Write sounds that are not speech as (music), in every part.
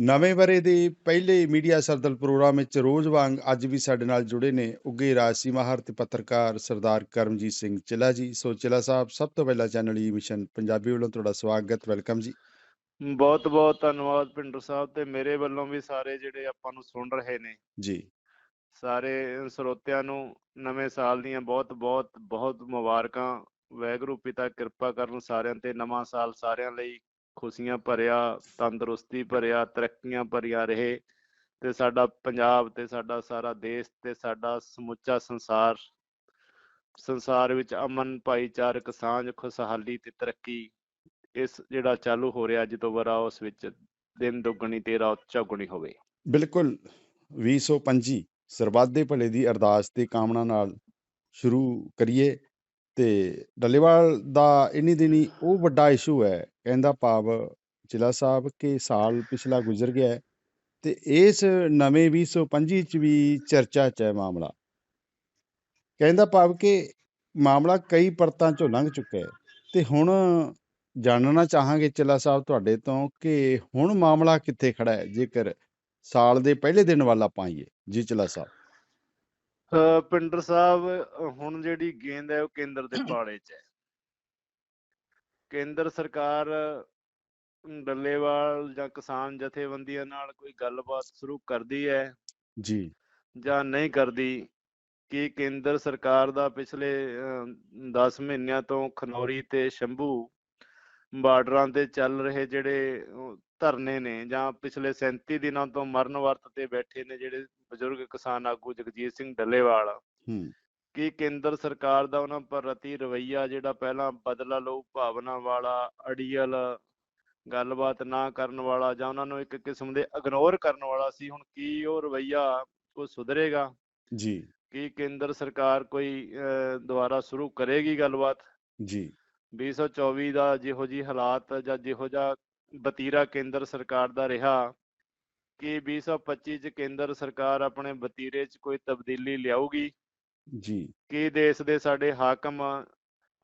ਨਵੇਂ ਵਰ੍ਹੇ ਦੇ ਪਹਿਲੇ ਮੀਡੀਆ ਸਰਦਲ ਪ੍ਰੋਗਰਾਮ ਵਿੱਚ ਰੋਜ਼ ਵਾਂਗ ਅੱਜ ਵੀ ਸਾਡੇ ਨਾਲ ਜੁੜੇ ਨੇ ਉੱਗੇ ਰਾਜਸੀ ਮਾਹਰ ਤੇ ਪੱਤਰਕਾਰ ਸਰਦਾਰ ਕਰਮਜੀਤ ਸਿੰਘ ਚਿਲਾ ਜੀ। ਸੋ ਚਿਲਾ ਸਾਹਿਬ ਸਭ ਤੋਂ ਪਹਿਲਾਂ ਚੈਨਲ ਈ ਮਿਸ਼ਨ ਪੰਜਾਬੀ ਵੱਲੋਂ ਤੁਹਾਡਾ ਸਵਾਗਤ ਵੈਲਕਮ ਜੀ। ਬਹੁਤ ਬਹੁਤ ਧੰਨਵਾਦ ਪਿੰਡਰ ਸਾਹਿਬ ਤੇ ਮੇਰੇ ਵੱਲੋਂ ਵੀ ਸਾਰੇ ਜਿਹੜੇ ਆਪਾਂ ਨੂੰ ਸੁਣ ਰਹੇ ਨੇ। ਜੀ। ਸਾਰੇ ਸਰੋਤਿਆਂ ਨੂੰ ਨਵੇਂ ਸਾਲ ਦੀਆਂ ਬਹੁਤ ਬਹੁਤ ਬਹੁਤ ਮੁਬਾਰਕਾਂ। ਵੈਗਰੂ ਪਿਤਾ ਕਿਰਪਾ ਕਰਨ ਸਾਰਿਆਂ ਤੇ ਨਵਾਂ ਸਾਲ ਸਾਰਿਆਂ ਲਈ ਖੁਸ਼ੀਆਂ ਭਰਿਆ, ਤੰਦਰੁਸਤੀ ਭਰਿਆ, ਤਰੱਕੀਆਂ ਭਰਿਆ ਰਹੇ ਤੇ ਸਾਡਾ ਪੰਜਾਬ ਤੇ ਸਾਡਾ ਸਾਰਾ ਦੇਸ਼ ਤੇ ਸਾਡਾ ਸਮੁੱਚਾ ਸੰਸਾਰ ਸੰਸਾਰ ਵਿੱਚ ਅਮਨ, ਭਾਈਚਾਰਕ, ਸਾਂਝ, ਖੁਸ਼ਹਾਲੀ ਤੇ ਤਰੱਕੀ ਇਸ ਜਿਹੜਾ ਚਾਲੂ ਹੋ ਰਿਹਾ ਅੱਜ ਤੋਂ ਵਰਾ ਉਸ ਵਿੱਚ ਦਿਨ ਦੁੱਗਣੀ ਤੇ ਰਾਤ ਚੌਗੁਣੀ ਹੋਵੇ। ਬਿਲਕੁਲ 2025 ਸਰਬੱਤ ਦੇ ਭਲੇ ਦੀ ਅਰਦਾਸ ਤੇ ਕਾਮਨਾ ਨਾਲ ਸ਼ੁਰੂ ਕਰੀਏ ਤੇ ਡੱਲੇਵਾਲ ਦਾ ਇਨੀ ਦਿਨੀ ਉਹ ਵੱਡਾ ਇਸ਼ੂ ਹੈ ਕਹਿੰਦਾ ਭਾਵ ਜ਼ਿਲ੍ਹਾ ਸਾਹਿਬ ਕਿ ਸਾਲ ਪਿਛਲਾ ਗੁਜ਼ਰ ਗਿਆ ਹੈ ਤੇ ਇਸ ਨਵੇਂ 2025 ਚ ਵੀ ਚਰਚਾ ਚ ਹੈ ਮਾਮਲਾ। ਕਹਿੰਦਾ ਭਾਵ ਕਿ ਮਾਮਲਾ ਕਈ ਪਰਤਾਂ ਚੋਂ ਲੰਘ ਚੁੱਕਾ ਹੈ ਤੇ ਹੁਣ ਜਾਣਨਾ ਚਾਹਾਂਗੇ ਚਿਲਾ ਸਾਹਿਬ ਤੁਹਾਡੇ ਤੋਂ ਕਿ ਹੁਣ ਮਾਮਲਾ ਕਿੱਥੇ ਖੜਾ ਹੈ ਜੇਕਰ ਸਾਲ ਦੇ ਪਹਿਲੇ ਦਿਨ ਵਾਲਾ ਪਾਈਏ ਜੀ ਚਿਲਾ ਸਾਹਿਬ। ਪਿੰਡਰ ਸਾਹਿਬ ਹੁਣ ਜਿਹੜੀ ਗੇਂਦ ਹੈ ਉਹ ਕੇਂਦਰ ਦੇ (coughs) ਪਾੜੇ 'ਚ ਹੈ। ਕੇਂਦਰ ਸਰਕਾਰ ਡੱਲੇਵਾਲ ਜਾਂ ਕਿਸਾਨ ਜਥੇਬੰਦੀਆਂ ਨਾਲ ਕੋਈ ਗੱਲਬਾਤ ਸ਼ੁਰੂ ਕਰਦੀ ਹੈ? ਜੀ। ਜਾਂ ਨਹੀਂ ਕਰਦੀ? ਕਿ ਕੇਂਦਰ ਸਰਕਾਰ ਦਾ ਪਿਛਲੇ 10 ਮਹੀਨਿਆਂ ਤੋਂ ਖਨੌਰੀ ਤੇ ਸ਼ੰਭੂ ਬਾਰਡਰਾਂ ਤੇ ਚੱਲ ਰਹੇ ਜਿਹੜੇ ਧਰਨੇ ਨੇ ਜਾਂ ਪਿਛਲੇ 37 ਦਿਨਾਂ ਤੋਂ ਮਰਨ ਵਰਤ ਤੇ ਬੈਠੇ ਨੇ ਜਿਹੜੇ ਬਜ਼ੁਰਗ ਕਿਸਾਨ ਆਗੂ ਜਗਜੀਤ ਸਿੰਘ ਡੱਲੇਵਾਲ ਹੂੰ। ਕਿ ਕੇਂਦਰ ਸਰਕਾਰ ਦਾ ਉਹਨਾਂ ਪ੍ਰਤੀ ਰਵੱਈਆ ਜਿਹੜਾ ਪਹਿਲਾਂ ਬਦਲਾ ਲਓ ਭਾਵਨਾ ਵਾਲਾ ਅੜੀਅਲ ਗੱਲਬਾਤ ਨਾ ਕਰਨ ਵਾਲਾ ਜਾਂ ਉਹਨਾਂ ਨੂੰ ਇੱਕ ਕਿਸਮ ਦੇ ਇਗਨੋਰ ਕਰਨ ਵਾਲਾ ਸੀ ਹੁਣ ਕੀ ਉਹ ਰਵੱਈਆ ਉਹ ਸੁਧਰੇਗਾ? ਜੀ। ਕੀ ਕੇਂਦਰ ਸਰਕਾਰ ਕੋਈ ਦੁਬਾਰਾ ਸ਼ੁਰੂ ਕਰੇਗੀ ਗੱਲਬਾਤ? ਜੀ। 2024 ਦਾ ਜਿਹੋ ਜੀ ਹਾਲਾਤ ਜਾਂ ਜਿਹੋ ਜਿਹਾ ਵਤੀਰਾ ਕੇਂਦਰ ਸਰਕਾਰ ਦਾ ਰਿਹਾ ਕਿ 2025 ਚ ਕੇਂਦਰ ਸਰਕਾਰ ਆਪਣੇ ਵਤੀਰੇ 'ਚ ਕੋਈ ਤਬਦੀਲੀ ਲਿਆਊਗੀ? ਜੀ। ਕਿ ਦੇਸ਼ ਦੇ ਸਾਡੇ ਹਾਕਮ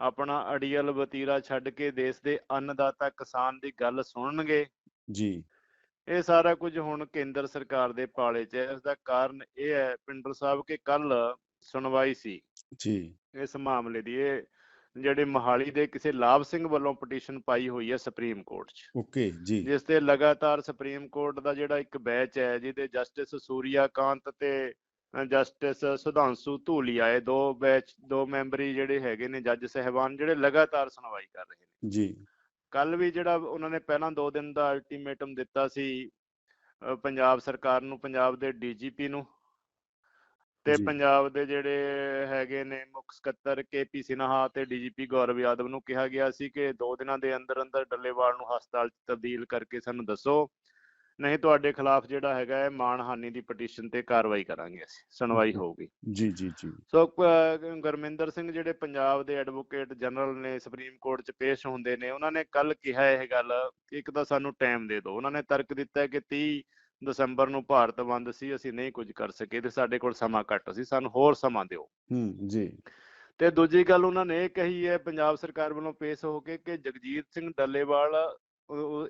ਆਪਣਾ ਅੜੀਅਲ ਵਤੀਰਾ ਛੱਡ ਕੇ ਦੇਸ਼ ਦੇ ਅੰਨਦਾਤਾ ਕਿਸਾਨ ਦੀ ਗੱਲ ਸੁਣਨਗੇ? ਜੀ। ਇਹ ਸਾਰਾ ਕੁਝ ਹੁਣ ਕੇਂਦਰ ਸਰਕਾਰ ਦੇ ਪਾਲੇ 'ਚ ਹੈ। ਇਸ ਦਾ ਕਾਰਨ ਇਹ ਹੈ ਪਿੰਡਰ ਸਾਹਿਬ ਕਿ ਕੱਲ ਸੁਣਵਾਈ ਸੀ। ਜੀ। ਇਸ ਮਾਮਲੇ ਦੀ। ਇਹ ਜਿਹੜੇ ਮੋਹਾਲੀ ਦੇ ਕਿਸੇ ਲਾਭ ਸਿੰਘ ਵੱਲੋਂ ਪਟੀਸ਼ਨ ਪਾਈ ਹੋਈ ਹੈ ਸੁਪਰੀਮ ਕੋਰਟ 'ਚ। ਓਕੇ ਜੀ। ਜਿਸ ਤੇ ਲਗਾਤਾਰ ਸੁਪਰੀਮ ਕੋਰਟ ਦਾ ਜਿਹੜਾ ਇੱਕ ਬੈਚ ਹੈ ਜਿਹਦੇ ਜਸਟਿਸ ਸੂਰਿਆ ਕਾਂਤ ਤੇ ਜਸਟਿਸ ਸੁਧਾਂਸ਼ੂ ਧੂਲੀਆ ਇਹ ਦੋ ਬੈਚ ਦੋ ਮੈਂਬਰੀ ਜਿਹੜੇ ਹੈਗੇ ਨੇ ਜੱਜ ਸਹਿਬਾਨ ਜਿਹੜੇ ਲਗਾਤਾਰ ਸੁਣਵਾਈ ਕਰ ਰਹੇ ਨੇ। ਜੀ। ਕੱਲ ਵੀ ਜਿਹੜਾ ਉਹਨਾਂ ਨੇ ਪਹਿਲਾਂ 2 ਦਿਨ ਦਾ ਅਲਟੀਮੇਟਮ ਦਿੱਤਾ ਸੀ ਪੰਜਾਬ ਸਰਕਾਰ ਨੂੰ ਪੰਜਾਬ ਦੇ ਡੀਜੀਪੀ ਨੂੰ ਤੇ। ਪੰਜਾਬ ਦੇ ਜਿਹੜੇ ਹੈਗੇ ਨੇ ਮੁੱਖ ਸਕੱਤਰ ਕੇਪੀ ਸਿਨਹਾ ਤੇ ਡੀਜੀਪੀ ਗੌਰਵ ਯਾਦਵ ਨੂੰ ਕਿਹਾ ਗਿਆ ਸੀ ਕਿ 2 ਦਿਨਾਂ ਦੇ ਅੰਦਰ ਅੰਦਰ ਡੱਲੇਵਾਲ ਨੂੰ ਹਸਪਤਾਲ 'ਚ ਤਬਦੀਲ ਕਰਕੇ ਸਾਨੂੰ ਦੱਸੋ। ਨਹੀਂ ਤੁਹਾਡੇ ਖਿਲਾਫ ਜਿਹੜਾ ਹੈਗਾ ਹੈ ਮਾਨਹਾਨੀ ਦੀ ਪਟੀਸ਼ਨ ਤੇ ਕਾਰਵਾਈ ਕਰਾਂਗੇ ਅਸੀਂ ਸੁਣਵਾਈ. ਹੋਊਗੀ। ਜੀ ਜੀ ਜੀ। ਸੋ ਗੁਰਮਿੰਦਰ ਸਿੰਘ ਜਿਹੜੇ ਪੰਜਾਬ ਦੇ ਐਡਵੋਕੇਟ ਜਨਰਲ ਨੇ ਸੁਪਰੀਮ ਕੋਰਟ 'ਚ ਪੇਸ਼ ਹੁੰਦੇ ਨੇ ਉਹਨਾਂ ਨੇ ਕੱਲ ਕਿਹਾ ਇਹ ਗੱਲ ਇੱਕ ਤਾਂ ਸਾਨੂੰ ਟਾਈਮ ਦੇ ਦਿਓ। ਉਹਨਾਂ ਨੇ ਤਰਕ ਦਿੱਤਾ ਕਿ 30 ਦਸੰਬਰ ਨੂੰ ਭਾਰਤ ਬੰਦ ਸੀ ਅਸੀਂ ਨਹੀਂ ਕੁਝ ਕਰ ਸਕੇ ਤੇ ਸਾਡੇ ਕੋਲ ਸਮਾਂ ਘੱਟ ਸੀ ਸਾਨੂੰ ਹੋਰ ਸਮਾਂ ਦਿਓ। ਹੂੰ ਜੀ। ਤੇ ਦੂਜੀ ਗੱਲ ਉਹਨਾਂ ਨੇ ਇਹ ਕਹੀ ਹੈ ਪੰਜਾਬ ਸਰਕਾਰ ਵੱਲੋਂ ਪੇਸ਼ ਹੋ ਕੇ ਕਿ ਜਗਜੀਤ ਸਿੰਘ ਡੱਲੇਵਾਲ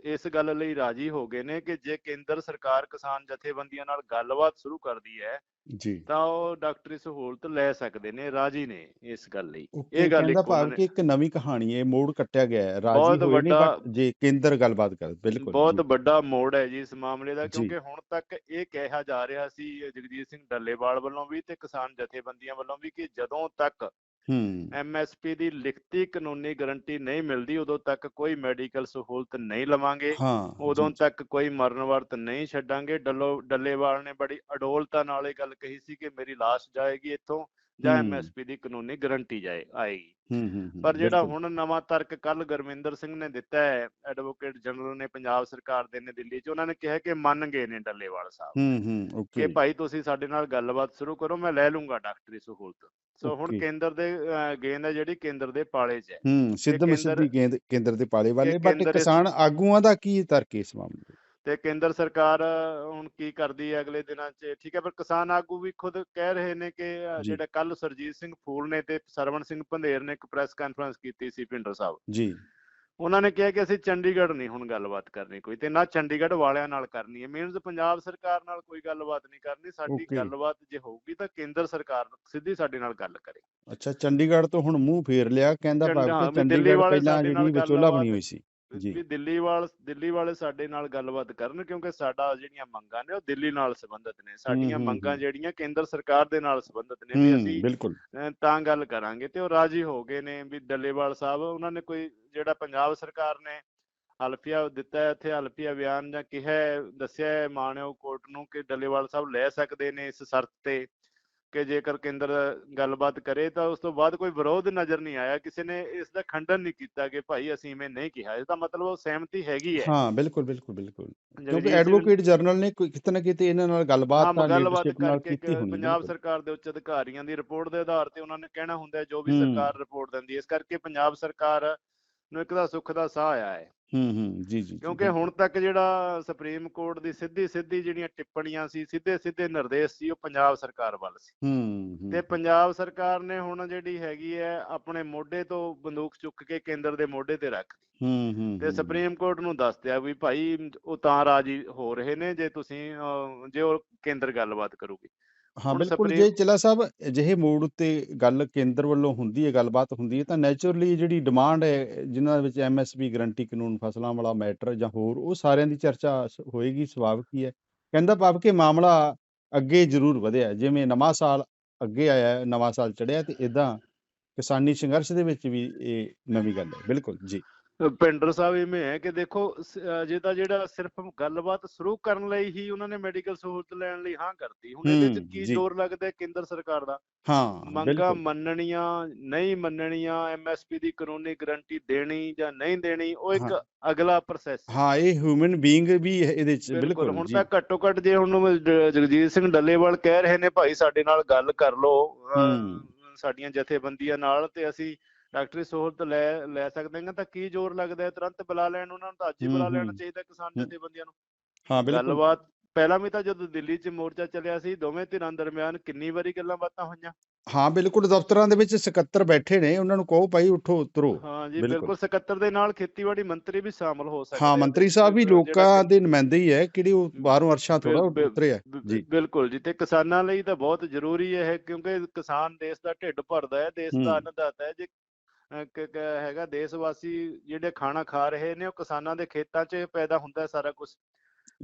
ਇਸ ਗੱਲ ਲਈ ਰਾਜੀ ਹੋ ਗਏ ਨੇ ਕਿ ਜੇ ਕੇਂਦਰ ਸਰਕਾਰ ਕਿਸਾਨ ਜਥੇਬੰਦੀਆਂ ਨਾਲ ਗੱਲਬਾਤ ਸ਼ੁਰੂ ਕਰਦੀ ਹੈ ਜੀ। ਤਾਂ ਉਹ ਡਾਕਟਰੀ ਸਹੂਲਤ ਲੈ ਸਕਦੇ ਨੇ ਰਾਜੀ ਨੇ ਇਸ ਗੱਲ ਲਈ। ਇਹ ਗੱਲ ਇੱਕ ਭਾਵ ਕਿ ਇੱਕ ਨਵੀਂ ਕਹਾਣੀ ਹੈ ਮੋੜ ਕੱਟਿਆ ਗਿਆ ਹੈ ਰਾਜੀ ਹੋਏ ਨਹੀਂ ਵੱਡਾ- ਬਟ ਜੇ ਕੇਂਦਰ ਗੱਲਬਾਤ ਕਰ ਬਿਲਕੁਲ ਬਹੁਤ ਵੱਡਾ ਮੋੜ ਹੈ ਜੀ ਇਸ ਮਾਮਲੇ ਦਾ। ਕਿਉਂਕਿ ਹੁਣ ਤੱਕ ਇਹ ਕਿਹਾ ਜਾ ਰਿਹਾ ਸੀ ਜਗਜੀਤ ਸਿੰਘ ਡੱਲੇਵਾਲ ਵੱਲੋਂ ਵੀ ਤੇ ਕਿਸਾਨ ਜਥੇਬੰਦੀਆਂ ਵੱਲੋਂ ਵੀ ਕਿ ਜਦੋਂ ਤੱਕ ਹੂੰ। ਐਮਐਸਪੀ ਦੀ ਲਿਖਤੀ ਕਾਨੂੰਨੀ ਗਾਰੰਟੀ ਨਹੀਂ ਮਿਲਦੀ ਉਦੋਂ ਤੱਕ ਕੋਈ ਮੈਡੀਕਲ ਸਹੂਲਤ ਨਹੀਂ ਲਵਾਂਗੇ। ਹਾਂ ਉਦੋਂ ਜੀ, ਤੱਕ ਕੋਈ ਮਰਨ ਵਰਤ ਨਹੀਂ ਛੱਡਾਂਗੇ। ਡੱਲੋ ਡੱਲੇਵਾਲ ਨੇ ਬੜੀ ਅਡੋਲਤਾ ਨਾਲ ਇਹ ਗੱਲ ਕਹੀ ਸੀ ਕਿ ਮੇਰੀ ਲਾਸ਼ ਜਾਏਗੀ ਇੱਥੋਂ। ਜਾਂ। ਐਮਐਸਪੀ ਦੀ ਕਾਨੂੰਨੀ ਗਾਰੰਟੀ ਜਾਏ ਆਏਗੀ ਪਰ ਜਿਹੜਾ। ਹੁਣ ਨਵਾਂ ਤਰਕ ਕੱਲ ਗੁਰਮਿੰਦਰ ਸਿੰਘ ਨੇ ਦਿੱਤਾ ਹੈ ਐਡਵੋਕੇਟ ਜਨਰਲ ਨੇ ਪੰਜਾਬ ਸਰਕਾਰ ਦੇ ਨੇ ਦਿੱਲੀ 'ਚ ਉਹਨਾਂ ਨੇ ਕਿਹਾ ਕਿ ਮੰਨ ਗਏ ਨੇ ਡੱਲੇਵਾਲ ਸਾਹਿਬ ਹੂੰ ਹੂੰ ਕਿ ਭਾਈ ਤੁਸੀਂ ਸਾਡੇ ਨਾਲ ਗੱਲਬਾਤ ਸ਼ੁਰੂ ਕਰੋ ਮੈਂ ਲੈ ਲੂੰਗਾ ਡਾਕਟਰੀ ਸਹੂਲਤ ਸੋ ਹੁਣ. ਕੇਂਦਰ ਦੇ ਗੇਂਦ ਹੈ ਜਿਹੜੀ ਕੇਂਦਰ ਦੇ ਪਾਲੇ 'ਚ ਹੈ ਹੂੰ ਸਿੱਧ ਮਸਿੱਧੀ ਕੇਂਦਰ ਕੇਂਦਰ ਦੇ ਪਾਲੇ ਵਾਲੇ ਬਟ ਕਿਸਾਨ ਆਗੂਆਂ ਦਾ ਕੀ ਤਰਕ ਇਸ ਮਾਮਲੇ ਤੇ ਕੇਂਦਰ ਸਰਕਾਰ ਹੁਣ ਕੀ ਕਰਦੀ ਹੈ ਅਗਲੇ ਦਿਨਾਂ 'ਚ? ਠੀਕ ਹੈ ਪਰ ਕਿਸਾਨ ਆਗੂ ਵੀ ਖੁਦ ਕਹਿ ਰਹੇ ਨੇ ਕਿ। ਜਿਹੜਾ ਕੱਲ ਸਰਜੀਤ ਸਿੰਘ ਫੂਲ ਨੇ ਤੇ ਸਰਵਣ ਸਿੰਘ ਪੰਧੇਰ ਨੇ ਇੱਕ ਪ੍ਰੈਸ ਕਾਨਫਰੰਸ ਕੀਤੀ ਸੀ ਪਿੰਡਰ ਸਾਹਿਬ। ਜੀ। ਉਹਨਾਂ ਨੇ ਕਿਹਾ ਕਿ ਅਸੀਂ ਚੰਡੀਗੜ੍ਹ ਨਹੀਂ ਹੁਣ ਗੱਲਬਾਤ ਕਰਨੀ ਕੋਈ ਤੇ ਨਾ ਚੰਡੀਗੜ੍ਹ ਵਾਲਿਆਂ ਨਾਲ ਕਰਨੀ ਹੈ। ਮੀਨਸ ਪੰਜਾਬ ਸਰਕਾਰ ਨਾਲ ਕੋਈ ਗੱਲਬਾਤ ਨਹੀਂ ਕਰਨੀ। ਸਾਡੀ. ਗੱਲਬਾਤ ਜੇ ਹੋਊਗੀ ਤਾਂ ਕੇਂਦਰ ਸਰਕਾਰ ਸਿੱਧੀ ਸਾਡੇ ਨਾਲ ਗੱਲ ਕਰੇ। ਅੱਛਾ ਚੰਡੀਗੜ੍ਹ ਤੋਂ ਹੁਣ ਮੂੰਹ ਫੇਰ ਲਿਆ। ਕਹਿੰਦਾ ਭਾਵ ਚੰਡੀਗੜ੍ਹ ਪਹਿਲਾਂ ਜਿਹੜੀ ਵਿਚੋਲਾ ਬਣੀ ਹੋਈ ਸੀ। ਵੀ ਦਿੱਲੀ ਵਾਲ ਦਿੱਲੀ ਵਾਲੇ ਸਾਡੇ ਨਾਲ ਗੱਲਬਾਤ ਕਰਨ ਕਿਉਂਕਿ ਸਾਡਾ ਜਿਹੜੀਆਂ ਮੰਗਾਂ ਨੇ ਉਹ ਦਿੱਲੀ ਨਾਲ ਸੰਬੰਧਿਤ ਨੇ। ਸਾਡੀਆਂ ਮੰਗਾਂ। ਜਿਹੜੀਆਂ ਕੇਂਦਰ ਸਰਕਾਰ ਦੇ ਨਾਲ ਸੰਬੰਧਿਤ ਨੇ ਵੀ ਅਸੀਂ ਤਾਂ ਗੱਲ ਕਰਾਂਗੇ ਤੇ ਉਹ ਰਾਜੀ ਹੋ ਗਏ ਨੇ ਵੀ ਡੱਲੇਵਾਲ ਸਾਹਿਬ। ਉਹਨਾਂ ਨੇ ਕੋਈ ਜਿਹੜਾ ਪੰਜਾਬ ਸਰਕਾਰ ਨੇ ਹਲਫੀਆ ਦਿੱਤਾ ਹੈ ਇੱਥੇ ਹਲਫੀਆ ਬਿਆਨ ਜਾਂ ਕਿਹਾ ਦੱਸਿਆ ਹੈ ਮਾਨਯੋਗ ਕੋਰਟ ਨੂੰ ਕਿ ਡੱਲੇਵਾਲ ਸਾਹਿਬ ਲੈ ਸਕਦੇ ਨੇ ਇਸ ਸ਼ਰਤ ਤੇ। ਕਿ ਜੇਕਰ ਕੇਂਦਰ ਗੱਲਬਾਤ ਕਰੇ ਤਾਂ ਉਸ ਤੋਂ ਬਾਅਦ ਕੋਈ ਵਿਰੋਧ ਨਜ਼ਰ ਨਹੀਂ ਆਇਆ ਕਿਸੇ ਨੇ ਇਸ ਦਾ ਖੰਡਨ ਨਹੀਂ ਕੀਤਾ ਕਿ ਭਾਈ ਅਸੀਂ ਇਵੇਂ ਨਹੀਂ ਕਿਹਾ ਇਸ ਦਾ ਮਤਲਬ ਉਹ ਸਹਿਮਤੀ ਹੈਗੀ ਹੈ ਹਾਂ ਬਿਲਕੁਲ ਬਿਲਕੁਲ ਬਿਲਕੁਲ ਕਿਉਂਕਿ ਐਡਵੋਕੇਟ ਜਨਰਲ ਨੇ ਕੋਈ ਕਿਤੇ ਨਾ ਕਿਤੇ ਇਹਨਾਂ ਨਾਲ ਗੱਲਬਾਤ ਤਾਂ leadership ਨਾਲ ਕਰਕੇ ਕੀਤੀ ਹੋਣੀ ਪੰਜਾਬ। ਸਰਕਾਰ ਦੇ ਉੱਚ ਅਧਿਕਾਰੀਆਂ ਦੀ ਰਿਪੋਰਟ ਦੇ ਆਧਾਰ ਤੇ ਉਹਨਾਂ ਨੇ ਕਹਿਣਾ ਹੁੰਦਾ ਜੋ ਵੀ। ਸਰਕਾਰ ਰਿਪੋਰਟ ਦਿੰਦੀ ਹੈ ਇਸ ਕਰਕੇ ਪੰਜਾਬ ਸਰਕਾਰ ਨੂੰ ਇੱਕ ਦਾ ਸੁੱਖ ਦਾ ਸਾਹ ਆਇਆ ਹੈ ਹੂੰ ਹੂੰ ਜੀ ਜੀ ਜੀ, ਕਿਉਂਕਿ। ਹੁਣ ਤੱਕ ਜਿਹੜਾ ਸੁਪਰੀਮ ਕੋਰਟ ਦੀ ਸਿੱਧੀ ਸਿੱਧੀ ਜਿਹੜੀਆਂ ਟਿੱਪਣੀਆਂ ਸੀ ਸਿੱਧੇ ਸਿੱਧੇ ਨਿਰਦੇਸ਼ ਸੀ ਉਹ ਪੰਜਾਬ ਸਰਕਾਰ ਵੱਲ ਸੀ। ਹੂੰ ਤੇ ਪੰਜਾਬ ਸਰਕਾਰ ਨੇ ਹੁਣ ਜਿਹੜੀ ਹੈਗੀ ਹੈ ਆਪਣੇ ਮੋਢੇ ਤੋਂ ਬੰਦੂਕ ਚੁੱਕ ਕੇ ਕੇਂਦਰ ਦੇ ਮੋਢੇ ਤੇ ਰੱਖ ਹੂੰ ਹੂੰ ਤੇ ਸੁਪਰੀਮ ਕੋਰਟ ਨੂੰ ਦੱਸ ਦਿਆ ਵੀ ਭਾਈ ਉਹ ਤਾਂ ਰਾਜੀ ਹੋ ਰਹੇ ਨੇ ਜੇ ਤੁਸੀਂ ਜੇ ਉਹ ਕੇਂਦਰ ਗੱਲਬਾਤ ਕਰੂਗੀ। ਹਾਂ ਹੁਣ ਬਿਲਕੁਲ ਜੇ ਚਿਲਾ ਸਾਹਿਬ ਅਜਿਹੇ ਮੋੜ ਉੱਤੇ ਗੱਲ ਕੇਂਦਰ ਵੱਲੋਂ ਹੁੰਦੀ ਹੈ ਗੱਲਬਾਤ ਹੁੰਦੀ ਹੈ ਤਾਂ ਨੇਚਰਲੀ ਜਿਹੜੀ ਡਿਮਾਂਡ ਹੈ ਜਿਨ੍ਹਾਂ ਵਿੱਚ ਐਮਐਸਪੀ ਗਰੰਟੀ ਕਾਨੂੰਨ ਫਸਲਾਂ ਵਾਲਾ ਮੈਟਰ ਜਾਂ ਹੋਰ ਉਹ ਸਾਰਿਆਂ ਦੀ ਚਰਚਾ ਸ- ਹੋਏਗੀ ਸੁਭਾਵਿਕ ਹੀ ਹੈ। ਕਹਿੰਦਾ ਭਾਵ ਕਿ ਮਾਮਲਾ ਅੱਗੇ ਜ਼ਰੂਰ ਵਧਿਆ ਜਿਵੇਂ ਨਵਾਂ ਸਾਲ ਅੱਗੇ ਆਇਆ ਹੈ, ਨਵਾਂ ਸਾਲ ਚੜਿਆ ਤੇ ਇਦਾਂ ਕਿਸਾਨੀ ਸੰਘਰਸ਼ ਦੇ ਵਿੱਚ ਵੀ ਇਹ ਨਵੀਂ ਗੱਲ ਹੈ ਬਿਲਕੁਲ ਜੀ। ਪਿੰਡਰ ਸਾਹਿਬ ਇਵੇਂ ਹੈ ਕਿ ਦੇਖੋ ਜੇ ਤਾਂ ਜਿਹੜਾ ਸਿਰਫ ਗੱਲਬਾਤ ਸ਼ੁਰੂ ਕਰਨ ਲਈ ਹੀ ਉਹਨਾਂ ਨੇ ਮੈਡੀਕਲ ਸਹੂਲਤ ਲੈਣ ਲਈ ਹਾਂ ਕਰਤੀ ਹੁਣ ਇਹਦੇ ਚ ਕੀ। ਜ਼ੋਰ ਲੱਗਦਾ ਕੇਂਦਰ ਸਰਕਾਰ ਦਾ ਹਾਂ ਮੰਗਾਂ ਮੰਨਣੀਆਂ ਨਹੀਂ ਮੰਨਣੀਆਂ ਐਮਐਸਪੀ ਦੀ ਕਾਨੂੰਨੀ ਗਰੰਟੀ ਦੇਣੀ ਜਾਂ ਨਹੀਂ ਦੇਣੀ ਉਹ ਇੱਕ। ਅਗਲਾ ਪ੍ਰੋਸੈਸ ਹਾਂ ਇਹ ਹਿਊਮਨ ਬੀਇੰਗ ਵੀ ਇਹਦੇ ਚ ਬਿਲਕੁਲ ਹੁਣ ਤਾਂ ਘੱਟੋ ਘੱਟ ਜੇ ਹੁਣ ਜਗਜੀਤ ਸਿੰਘ ਡੱਲੇਵਾਲ ਕਹਿ ਰਹੇ ਨੇ ਭਾਈ ਸਾਡੇ ਨਾਲ ਗੱਲ ਕਰ ਲਓ। ਸਾਡੀਆਂ ਜਥੇਬੰਦੀਆਂ ਨਾਲ ਤੇ ਅਸੀਂ ਡਾਕਟਰੀ ਸਹੂਲਤ ਲੈ ਲੈ ਸਕਦੇ ਹਾਂ ਤਾਂ ਕੀ ਜ਼ੋਰ ਲੱਗਦਾ ਹੈ ਤੁਰੰਤ ਬੁਲਾ ਲੈਣ ਉਹਨਾਂ ਨੂੰ ਤਾਂ ਅੱਜ ਹੀ ਬੁਲਾ ਲੈਣਾ। ਚਾਹੀਦਾ ਕਿਸਾਨ। ਜਥੇਬੰਦੀਆਂ ਨੂੰ ਹਾਂ ਬਿਲਕੁਲ ਗੱਲਬਾਤ ਪਹਿਲਾਂ ਵੀ ਤਾਂ ਜਦੋਂ ਦਿੱਲੀ 'ਚ ਮੋਰਚਾ ਚੱਲਿਆ ਸੀ ਦੋਵੇਂ ਧਿਰਾਂ ਦਰਮਿਆਨ ਕਿੰਨੀ ਵਾਰੀ ਗੱਲਾਂ ਬਾਤਾਂ ਹੋਈਆਂ ਹਾਂ ਬਿਲਕੁਲ ਦਫ਼ਤਰਾਂ ਦੇ ਵਿੱਚ ਸਕੱਤਰ ਬੈਠੇ ਨੇ ਉਹਨਾਂ ਨੂੰ ਕਹੋ ਭਾਈ ਉਠੋ ਉਤਰੋ ਹਾਂ ਜੀ ਬਿਲਕੁਲ। ਸਕੱਤਰ ਦੇ ਨਾਲ ਖੇਤੀਬਾੜੀ ਮੰਤਰੀ ਵੀ ਸ਼ਾਮਲ ਹੋ ਸਕਦੇ ਹਾਂ ਮੰਤਰੀ ਸਾਹਿਬ ਵੀ ਲੋਕਾਂ ਦੇ ਨੁਮਾਇੰਦੇ ਹੀ ਹੈ ਕਿਹੜੀ ਉਹ ਬਾਹਰੋਂ ਅਰਸ਼ਾਂ ਥੋੜਾ ਬਿਲ- ਬਿਲ- ਉਤਰੇ ਹੈ ਬਿ- ਜੀ ਬਿਲਕੁਲ ਜੀ ਤੇ ਕਿਸਾਨਾਂ ਲਈ ਤਾਂ ਬਹੁਤ ਜ਼ਰੂਰੀ ਹੈ ਕਿਉਂਕਿ ਕਿਸਾਨ ਦੇਸ਼ ਦਾ ਢਿੱਡ ਭਰਦਾ ਹੈ ਦੇਸ਼ ਦਾ। ਅੰਨਦਾਤਾ ਹੈ ਜੇ ਹੈਗਾ ਦੇਸ਼ ਵਾਸੀ ਜਿਹੜੇ ਖਾਣਾ ਖਾ ਰਹੇ ਨੇ ਉਹ ਕਿਸਾਨਾਂ ਦੇ ਖੇਤਾਂ 'ਚ ਪੈਦਾ ਹੁੰਦਾ ਸਾਰਾ ਕੁਝ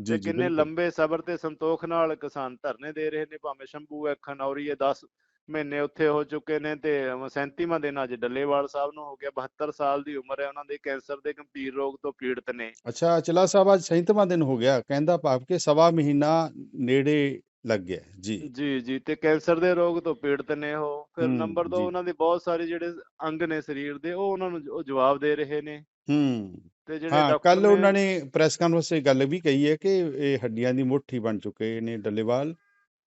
ਜੀ ਤੇ ਕਿੰਨੇ ਲੰਬੇ ਸਬਰ ਤੇ ਸੰਤੋਖ ਨਾਲ ਕਿਸਾਨ ਧਰਨੇ ਦੇ ਰਹੇ ਨੇ ਭਾਵੇਂ ਸ਼ੰਭੂ ਹੈ ਖਨੌਰੀ ਹੈ 10 ਮਹੀਨੇ ਉੱਥੇ ਹੋ ਚੁੱਕੇ ਨੇ ਤੇ 37ਵਾਂ ਦਿਨ ਅੱਜ ਡੱਲੇਵਾਲ ਸਾਹਿਬ ਨੂੰ ਹੋ ਗਿਆ 72 ਸਾਲ ਦੀ ਉਮਰ ਹੈ ਉਹਨਾਂ ਦੇ ਕੈਂਸਰ ਦੇ ਗੰਭੀਰ ਰੋਗ ਤੋਂ ਪੀੜਤ ਨੇ। ਅੱਛਾ ਚਲਾ ਸਾਹਿਬ ਅੱਜ 37ਵਾਂ ਦਿਨ ਹੋ ਗਿਆ ਕਹਿੰਦਾ ਭਾਵ ਕਿ ਸਵਾ ਮਹੀਨਾ ਨੇੜੇ ਲੱਗ ਗਿਆ। ਜੀ ਜੀ ਜੀ ਤੇ ਕੈਂਸਰ ਦੇ ਰੋਗ ਤੋਂ ਪੀੜਤ ਨੇ ਉਹ ਫਿਰ ਨੰਬਰ 2 ਜੀ। ਉਹਨਾਂ ਦੇ ਬਹੁਤ ਸਾਰੇ ਜਿਹੜੇ ਅੰਗ ਨੇ ਸਰੀਰ ਦੇ ਉਹ ਉਹਨਾਂ ਨੂੰ ਉਹ ਜਵਾਬ ਦੇ ਰਹੇ ਨੇ ਹੂੰ ਤੇ ਜਿਹੜੇ ਹਾਂ ਕੱਲ ਉਹਨਾਂ ਨੇ ਪ੍ਰੈਸ ਕਾਨਫਰੰਸ 'ਚ ਗੱਲ ਵੀ ਕਹੀ ਹੈ ਕਿ ਇਹ ਹੱਡੀਆਂ ਦੀ ਮੁੱਠੀ ਬਣ ਚੁੱਕੇ ਨੇ ਡੱਲੇਵਾਲ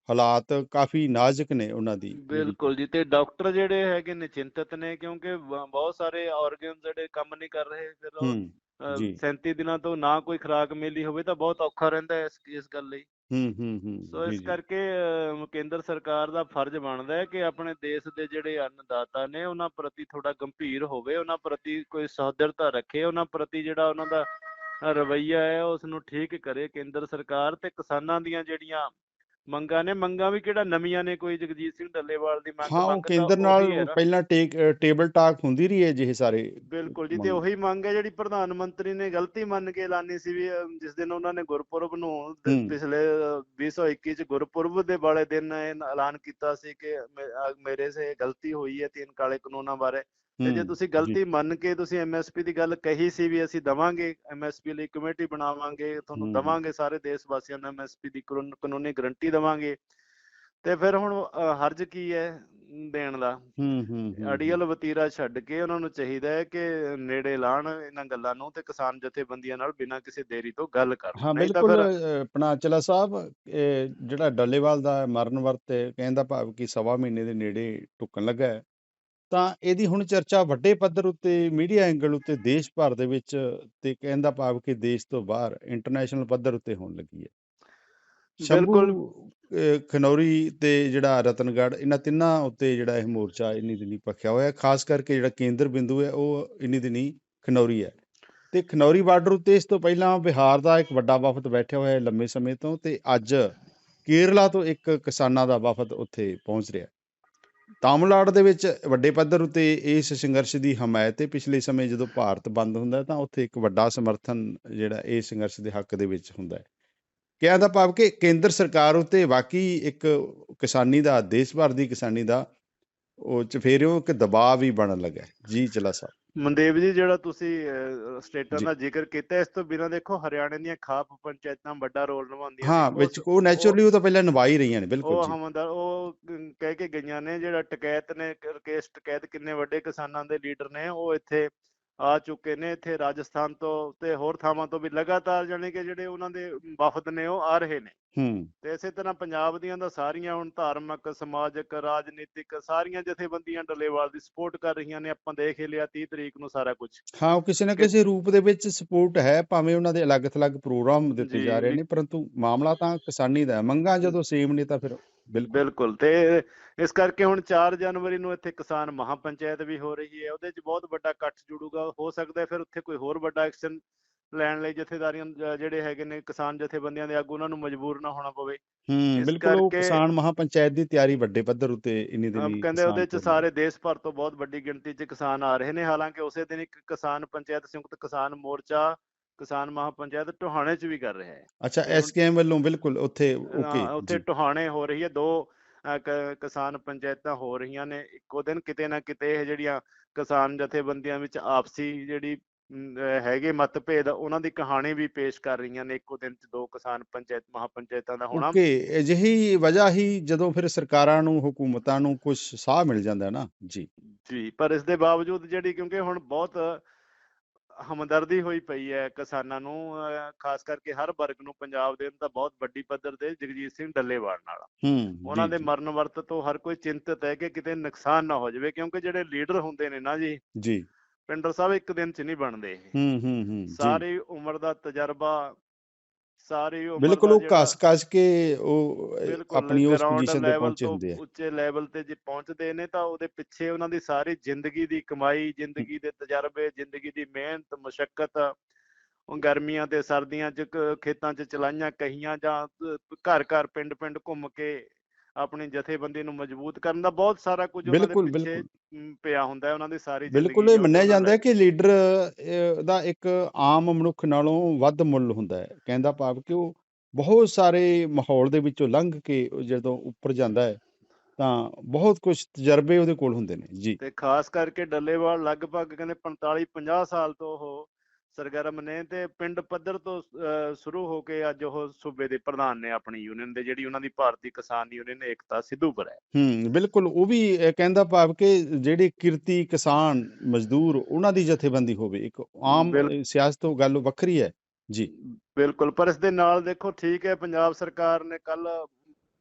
ਹਾਲਾਤ ਕਾਫੀ ਨਾਜ਼ੁਕ ਨੇ ਉਹਨਾਂ ਦੀ ਬਿਲਕੁਲ ਜੀ ਤੇ ਡਾਕਟਰ ਜਿਹੜੇ ਹੈਗੇ ਨੇ ਚਿੰਤਤ ਨੇ ਕਿਉਂਕਿ ਬਹੁਤ ਸਾਰੇ ਆਰਗਨ ਜਿਹੜੇ ਕੰਮ ਨਹੀਂ ਕਰ ਰਹੇ ਫਿਰ ਉਹ, ਹੂੰ ਅਹ, ਜੀ। 37 ਦਿਨਾਂ ਤੋਂ ਨਾ ਕੋਈ ਖੁਰਾਕ ਮਿਲੀ ਹੋਵੇ ਤਾਂ ਬਹੁਤ ਔਖਾ ਰਹਿੰਦਾ ਇਸ ਇਸ ਗੱਲ ਲਈ ਹੂੰ ਹੂੰ ਹੂੰ ਸੋ ਜੀ ਇਸ ਜੀ ਕਰਕੇ ਅਹ, ਕੇਂਦਰ ਸਰਕਾਰ ਦਾ ਫਰਜ਼ ਬਣਦਾ ਹੈ ਕਿ ਆਪਣੇ ਦੇਸ਼ ਦੇ ਜਿਹੜੇ ਅੰਨਦਾਤਾ ਨੇ ਉਹਨਾਂ ਪ੍ਰਤੀ ਥੋੜਾ ਗੰਭੀਰ ਹੋਵੇ ਉਹਨਾਂ ਪ੍ਰਤੀ ਕੋਈ ਸਹੋਦਰਤਾ ਰੱਖੇ ਉਹਨਾਂ ਪ੍ਰਤੀ ਜਿਹੜਾ ਉਹਨਾਂ ਦਾ ਰਵੱਈਆ ਹੈ ਉਸ ਨੂੰ ਠੀਕ ਕਰੇ ਕੇਂਦਰ ਸਰਕਾਰ ਤੇ ਕਿਸਾਨਾਂ ਦੀਆਂ ਜਿਹੜੀਆਂ ਮੰਗਾਂ ਨੇ ਮੰਗਾਂ ਵੀ ਕਿਹੜਾ ਨਵੀਆਂ ਨੇ ਕੋਈ ਜਗਜੀਤ ਸਿੰਘ ਡੱਲੇਵਾਲ ਦੀ ਮੰਗ ਹਾਂ ਉਹ ਕੇਂਦਰ ਨਾਲ। ਪਹਿਲਾਂ ਟੇਕ ਟੇਬਲ ਟਾਕ ਹੁੰਦੀ ਰਹੀ ਹੈ ਜਿਹੇ ਸਾਰੇ ਬਿਲਕੁਲ ਜੀ ਤੇ। ਉਹੀ ਮੰਗ ਹੈ ਜਿਹੜੀ ਪ੍ਰਧਾਨ ਮੰਤਰੀ ਨੇ ਗਲਤੀ ਮੰਨ ਕੇ ਐਲਾਨੀ ਸੀ ਵੀ ਜਿਸ ਦਿਨ ਉਹਨਾਂ ਨੇ ਗੁਰਪੁਰਬ ਨੂੰ। ਪਿਛਲੇ ਅਹ, 2021 ਚ ਗੁਰਪੁਰਬ ਦੇ ਵਾਲੇ ਦਿਨ ਐਲਾਨ ਕੀਤਾ ਸੀ ਕਿ ਮੇਰੇ ਸੇ ਗਲਤੀ ਹੋਈ ਹੈ ਤਿੰਨ ਕਾਲੇ ਕਾਨੂੰਨਾਂ ਬਾਰੇ ਤੇ ਜੇ ਤੁਸੀਂ। ਗਲਤੀ ਮੰਨ ਕੇ ਤੁਸੀਂ ਐਮਐਸਪੀ ਦੀ ਗੱਲ ਕਹੀ ਸੀ ਵੀ ਅਸੀਂ ਦਵਾਂਗੇ ਐਮਐਸਪੀ ਲਈ ਕਮੇਟੀ ਬਣਾਵਾਂਗੇ ਤੁਹਾਨੂੰ। ਦਵਾਂਗੇ ਸਾਰੇ ਦੇਸ਼ ਵਾਸੀਆਂ ਨੂੰ ਐਮਐਸਪੀ ਦੀ ਕਾਨੂੰਨ- ਗਰੰਟੀ ਦਵਾਂਗੇ ਤੇ ਫਿਰ ਹੁਣ ਹਰਜ ਕੀ ਹੈ ਦੇਣ ਦਾ ਹੂੰ ਹੂੰ ਅੜੀਅਲ ਵਤੀਰਾ ਛੱਡ ਕੇ ਉਹਨਾਂ ਨੂੰ ਚਾਹੀਦਾ ਹੈ ਕਿ ਨੇੜੇ ਲਾਣ ਇਹਨਾਂ ਗੱਲਾਂ ਨੂੰ ਤੇ ਕਿਸਾਨ ਜਥੇਬੰਦੀਆਂ ਨਾਲ ਬਿਨਾਂ ਕਿਸੇ ਦੇਰੀ ਤੋਂ ਗੱਲ ਕਰਨ ਹਾਂ ਬਿਲਕੁਲ ਫਿਰ ਅ, ਆਪਣਾ ਚਲਾ ਸਾਹਿਬ ਇਹ ਜਿਹੜਾ ਡੱਲੇਵਾਲ ਦਾ ਮਰਨ ਵਰਤ ਕਹਿੰਦਾ ਭਾਵ ਕਿ ਸਵਾ ਮਹੀਨੇ ਦੇ ਨੇੜੇ ਢੁੱਕਣ ਲੱਗਾ ਹੈ ਤਾਂ ਇਹਦੀ ਹੁਣ ਚਰਚਾ ਵੱਡੇ ਪੱਧਰ ਉੱਤੇ ਮੀਡੀਆ ਐਂਗਲ ਉੱਤੇ ਦੇਸ਼ ਭਰ ਦੇ ਵਿੱਚ ਤੇ ਕਹਿੰਦਾ ਭਾਵ ਕਿ ਦੇਸ਼ ਤੋਂ ਬਾਹਰ ਇੰਟਰਨੈਸ਼ਨਲ ਪੱਧਰ ਉੱਤੇ ਹੋਣ ਲੱਗੀ ਹੈ ਬਿਲਕੁਲ। ਖਨੌਰੀ ਤੇ ਜਿਹੜਾ ਰਤਨਗੜ੍ਹ ਇਹਨਾਂ ਤਿੰਨਾਂ ਉੱਤੇ ਜਿਹੜਾ ਇਹ ਮੋਰਚਾ ਇੰਨੀ ਦਿਨੀ ਭਖਿਆ ਹੋਇਆ। ਖਾਸ ਕਰਕੇ ਜਿਹੜਾ ਕੇਂਦਰ ਬਿੰਦੂ ਹੈ ਉਹ ਇੰਨੀ ਦਿਨੀ ਖਨੌਰੀ ਹੈ ਤੇ ਖਨੌਰੀ ਬਾਰਡਰ ਉੱਤੇ ਇਸ ਤੋਂ ਪਹਿਲਾਂ ਬਿਹਾਰ ਦਾ ਇੱਕ ਵੱਡਾ ਵਫ਼ਦ ਬੈਠਿਆ ਹੋਇਆ ਹੈ ਲੰਮੇ ਸਮੇਂ ਤੋਂ ਤੇ ਅੱਜ ਕੇਰਲਾ ਤੋਂ ਇੱਕ ਕਿਸਾਨਾਂ ਦਾ ਵਫ਼ਦ ਉੱਥੇ ਪਹੁੰਚ ਰਿਹਾ ਤਾਮਿਲਨਾਡੂ ਦੇ ਵਿੱਚ ਵੱਡੇ ਪੱਧਰ ਉੱਤੇ ਇਸ ਸੰਘਰਸ਼ ਦੀ ਹਮਾਇਤ 'ਤੇ ਪਿਛਲੇ ਸਮੇਂ ਜਦੋਂ ਭਾਰਤ ਬੰਦ ਹੁੰਦਾ ਤਾਂ ਉੱਥੇ ਇੱਕ ਵੱਡਾ ਸਮਰਥਨ ਜਿਹੜਾ ਇਹ ਸੰਘਰਸ਼ ਦੇ ਹੱਕ ਦੇ ਵਿੱਚ ਹੁੰਦਾ ਹੈ। ਕਹਿਣ ਦਾ ਭਾਵ ਕਿ ਕੇਂਦਰ ਸਰਕਾਰ ਉੱਤੇ ਵਾਕਈ ਇੱਕ ਕਿਸਾਨੀ ਦਾ, ਦੇਸ਼ ਭਰ ਦੀ ਕਿਸਾਨੀ ਦਾ ਉਹ ਚਫੇਰਿਓ ਇੱਕ ਦਬਾਅ ਵੀ ਬਣਨ ਲੱਗਾ। ਜੀ ਚਲਾ ਸਾਹਿਬ ਮਨਦੇਵ ਜੀ ਜਿਹੜਾ ਤੁਸੀਂ ਸਟੇਟਾਂ। ਦਾ ਜ਼ਿਕਰ ਕੀਤਾ ਇਸ ਤੋਂ ਬਿਨਾਂ ਦੇਖੋ ਹਰਿਆਣੇ ਦੀਆਂ ਖਾਪ ਪੰਚਾਇਤਾਂ ਵੱਡਾ ਰੋਲ ਨਿਭਾਉਂਦੀਆਂ ਹਾਂ ਵਿੱਚ ਉਹ ਨੈਚੁਰਲੀ ਉਹ ਤਾਂ ਪਹਿਲਾਂ ਨਿਭਾ ਹੀ ਰਹੀਆਂ ਨੇ ਉਹ ਬਿਲਕੁਲ ਜੀ ਹਮਦਰ ਉਹ ਕ- ਕਹਿ ਕੇ ਗਈਆਂ ਨੇ ਜਿਹੜਾ ਟਕੈਤ ਨੇ ਰਕੇਸ਼ ਟਕੈਤ ਕਿੰਨੇ ਵੱਡੇ ਕਿਸਾਨਾਂ ਦੇ ਲੀਡਰ ਨੇ ਉਹ ਇੱਥੇ ਆ ਚੁੱਕੇ ਨੇ ਇੱਥੇ ਰਾਜਸਥਾਨ ਤੋਂ ਤੇ ਹੋਰ ਥਾਵਾਂ ਤੋਂ ਵੀ ਲਗਾਤਾਰ ਜਾਣੀ ਕਿ ਜਿਹੜੇ ਉਹਨਾਂ ਦੇ ਵਫਦ ਨੇ ਉਹ ਆ ਰਹੇ ਨੇ। ਹੂੰ। ਤੇ ਇਸੇ ਤਰ੍ਹਾਂ ਪੰਜਾਬ ਦੀਆਂ ਤਾਂ ਸਾਰੀਆਂ ਹੁਣ ਧਾਰਮਿਕ ਸਮਾਜਿਕ ਰਾਜਨੀਤਿਕ ਸਾਰੀਆਂ ਜਥੇਬੰਦੀਆਂ ਡੱਲੇਵਾਲ ਦੀ ਸਪੋਰਟ ਕਰ ਰਹੀਆਂ ਨੇ ਆਪਾਂ ਦੇਖ ਹੀ ਲਿਆ 30 ਤਰੀਕ ਨੂੰ ਸਾਰਾ ਕੁਝ ਹਾਂ ਉਹ ਕਿਸੇ ਨਾ ਕਿਸੇ ਰੂਪ ਦੇ ਵਿੱਚ ਸਪੋਰਟ ਹੈ ਭਾਵੇਂ ਉਹਨਾਂ ਦੇ ਅਲੱਗ-ਥਲੱਗ ਪ੍ਰੋਗਰਾਮ ਦਿੱਤੇ ਜੀ, ਰਹੇ ਨੇ ਪਰੰਤੂ ਮਾਮਲਾ ਤਾਂ ਕਿਸਾਨੀ ਦਾ ਹੈ। ਮੰਗਾਂ ਜਦੋਂ ਸੇਮ ਨੇ ਤਾਂ ਫਿਰ ਬਿਲਕੁਲ। ਤੇ ਇਸ ਕਰਕੇ ਹੁਣ 4 ਜਨਵਰੀ ਨੂੰ ਇੱਥੇ ਕਿਸਾਨ ਮਹਾਪੰਚਾਇਤ ਵੀ ਹੋ ਰਹੀ ਹੈ। ਉਹਦੇ 'ਚ ਬਹੁਤ ਵੱਡਾ ਇਕੱਠ ਜੁੜੂਗਾ। ਹੋ ਸਕਦਾ ਫਿਰ ਉੱਥੇ ਕੋਈ ਹੋਰ ਵੱਡਾ ਐਕਸ਼ਨ ਲੈਣ ਲਈ ਜਥੇਦਾਰੀਆਂ ਜਿਹੜੇ ਹੈਗੇ ਨੇ ਕਿਸਾਨ ਜਥੇਬੰਦੀਆਂ ਦੇ ਆਗੂ ਉਹਨਾਂ ਨੂੰ ਮਜਬੂਰ ਨਾ ਹੋਣਾ ਪਵੇ। ਹੂੰ ਬਿਲਕੁਲ ਕਿਸਾਨ ਮਹਾਪੰਚਾਇਤ ਦੀ ਤਿਆਰੀ ਵੱਡੇ ਪੱਧਰ ਉੱਤੇ ਇੰਨੀ ਦਿਨੀ ਕਹਿੰਦੇ ਉਹਦੇ 'ਚ ਸਾਰੇ ਦੇਸ਼ ਭਰ ਤੋਂ ਬਹੁਤ ਵੱਡੀ ਗਿਣਤੀ 'ਚ ਕਿਸਾਨ ਆ ਰਹੇ ਨੇ। ਹਾਲਾਂਕਿ ਉਸੇ ਦਿਨ ਇੱਕ ਕਿਸਾਨ ਪੰਚਾਇਤ ਸੰਯੁਕਤ ਕਿਸਾਨ ਮੋਰਚਾ ਕਿਸਾਨ ਮਹਾਪੰਚਾਇਤ ਟੋਹਾਣੇ 'ਚ ਵੀ ਕਰ ਰਿਹਾ ਹੈ। ਅੱਛਾ ਐਸਕੇਐਮ ਵੱਲੋਂ ਬਿਲਕੁਲ ਉੱਥੇ ਓਕੇ ਉੱਥੇ ਟੋਹਾਣੇ ਹੋ ਰਹੀ ਹੈ। ਦੋ ਕਿਸਾਨ ਪੰਚਾਇਤਾਂ ਹੋ ਰਹੀਆਂ ਨੇ। ਇੱਕੋ ਦਿਨ ਕਿਤੇ ਨਾ ਕਿਤੇ ਇਹ ਜਿਹੜੀਆਂ ਕਿਸਾਨ ਜਥੇਬੰਦੀਆਂ ਵਿੱਚ ਆਪਸੀ ਜਿਹੜੀ ਹੈਗੇ ਮਤਭੇਦ ਉਹਨਾਂ ਦੀ ਕਹਾਣੀ ਵੀ ਪੇਸ਼ ਕਰ ਰਹੀਆਂ ਨੇ ਇੱਕੋ ਦਿਨ 'ਚ ਦੋ ਕਿਸਾਨ ਪੰਚਾਇਤ ਮਹਾਪੰਚਾਇਤਾਂ ਦਾ ਹੋਣਾ। ਓਕੇ ਅਜਿਹੀ ਵਜ੍ਹਾ ਹੀ ਜਦੋਂ ਫਿਰ ਸਰਕਾਰਾਂ ਨੂੰ ਹਕੂਮਤਾਂ ਨੂੰ ਕੁਝ ਸਾਹ ਮਿਲ ਜਾਂਦਾ ਹੈ ਨਾ। ਜੀ। ਜੀ ਪਰ ਇਸ ਦੇ ਬਾਵਜੂਦ ਜਿਹੜੀ ਕਿਉਂਕਿ ਹੁਣ ਬਹੁਤ ਹਮਦਰਦੀ ਹੋਈ ਪਈ ਹੈ ਕਿਸਾਨਾਂ ਨੂੰ ਖਾਸ ਕਰਕੇ ਹਰ ਵਰਗ ਨੂੰ ਪੰਜਾਬ ਦੇ ਤਾਂ ਬਹੁਤ ਵੱਡੀ ਪੱਧਰ ਤੇ ਜਗਜੀਤ ਸਿੰਘ ਡੱਲੇਵਾਲ ਨਾਲ। ਹੂੰ ਉਹਨਾਂ ਦੇ ਮਰਨ ਵਰਤ ਤੋਂ ਹਰ ਕੋਈ ਚਿੰਤਤ ਹੈ ਕਿ ਕਿਤੇ ਨੁਕਸਾਨ ਨਾ ਹੋ ਜਾਵੇ ਕਿਉਂਕਿ ਜਿਹੜੇ ਲੀਡਰ ਹੁੰਦੇ ਨੇ ਨਾ ਜੀ ਜੀ। ਪਿੰਡਰ ਸਾਹਿਬ ਇੱਕ ਦਿਨ ਚ ਨਹੀਂ ਬਣਦੇ ਹੂੰ ਹੂੰ ਹੂੰ ਸਾਰੀ ਉਮਰ ਦਾ ਤਜਰਬਾ ਸਾਰੀ ਉਮਰ ਬਿਲਕੁਲ ਉਹ ਘਸ ਕੇ ਉਹ ਆਪਣੀ ਉਸ ਪੋਜੀਸ਼ਨ ਤੇ ਪਹੁੰਚੇ ਹੁੰਦੇ ਆ। ਉੱਚੇ ਲੈਵਲ ਤੇ ਜੇ ਪਹੁੰਚਦੇ ਨੇ ਤਾਂ ਉਹਦੇ ਪਿੱਛੇ ਉਹਨਾਂ ਦੀ ਸਾਰੀ ਜ਼ਿੰਦਗੀ ਦੀ ਕਮਾਈ ਜ਼ਿੰਦਗੀ ਦੇ ਤਜਰਬੇ ਜ਼ਿੰਦਗੀ ਦੀ ਮਿਹਨਤ ਮੁਸ਼ਕਲ ਉਹ ਗਰਮੀਆਂ ਤੇ ਸਰਦੀਆਂ ਚ ਖੇਤਾਂ ਚ ਚਲਾਈਆਂ ਕਹੀਆਂ ਜਾਂ ਘਰ ਘਰ ਪਿੰਡ ਪਿੰਡ ਘੁੰਮ ਕੇ ਆਪਣੀ ਜਥੇਬੰਦੀ ਨੂੰ ਮਜ਼ਬੂਤ ਕਰਨ ਦਾ ਬਹੁਤ ਸਾਰਾ ਕੁਝ ਉਹਨਾਂ ਦੇ ਬਿਲਕੁਲ ਪਿੱਛੇ ਬਿਲਕੁਲ। ਪਿਆ ਹੁੰਦਾ ਹੈ ਉਹਨਾਂ ਦੀ ਸਾਰੀ ਬਿਲਕੁਲ ਜ਼ਿੰਦਗੀ ਇਹ ਜੋ ਮੰਨਿਆ ਜਾਂਦਾ ਹੈ ਕਿ ਲੀਡਰ ਦਾ ਇੱਕ ਆਮ ਮਨੁੱਖ ਨਾਲੋਂ ਵੱਧ ਮੁੱਲ ਹੁੰਦਾ ਹੈ। ਕਹਿੰਦਾ ਭਾਵ ਕਿ ਉਹ ਬਹੁਤ ਸਾਰੇ ਮਾਹੌਲ ਦੇ ਵਿੱਚੋਂ ਲੰਘ ਕੇ ਜਦੋਂ ਉੱਪਰ ਜਾਂਦਾ ਹੈ ਤਾਂ ਬਹੁਤ ਕੁਝ ਤਜਰਬੇ ਉਹਦੇ ਕੋਲ ਹੁੰਦੇ ਨੇ। ਜੀ। ਤੇ ਖਾਸ ਕਰਕੇ ਡੱਲੇਵਾਲ ਲਗਭਗ ਕਹਿੰਦੇ 45 50 ਸਾਲ ਤੋਂ ਉਹ ਸਰਗਰਮ ਨੇ ਤੇ ਪਿੰਡ ਪੱਧਰ ਤੋਂ ਸ਼ੁਰੂ ਹੋ ਕੇ ਅੱਜ ਉਹ ਸੂਬੇ ਦੇ ਪ੍ਰਧਾਨ ਨੇ ਆਪਣੀ ਯੂਨੀਅਨ ਦੇ ਜਿਹੜੀ ਉਹਨਾਂ ਦੀ ਭਾਰਤੀ ਕਿਸਾਨ ਯੂਨੀਅਨ ਏਕਤਾ ਸਿੱਧੂਪੁਰ ਹੈ। ਹੂੰ ਬਿਲਕੁਲ ਉਹ ਵੀ ਕਹਿੰਦਾ ਭਾਵ ਕਿ ਜਿਹੜੇ ਕਿਰਤੀ ਕਿਸਾਨ ਮਜ਼ਦੂਰ ਉਹਨਾਂ ਦੀ ਜਥੇਬੰਦੀ ਹੋਵੇ ਇੱਕ ਆਮ ਸਿਆਸਤ ਤੋਂ ਗੱਲ ਵੱਖਰੀ ਹੈ। ਜੀ। ਬਿਲਕੁਲ ਪਰ ਇਸ ਦੇ ਨਾਲ ਦੇਖੋ ਠੀਕ ਹੈ ਪੰਜਾਬ ਸਰਕਾਰ ਨੇ ਕੱਲ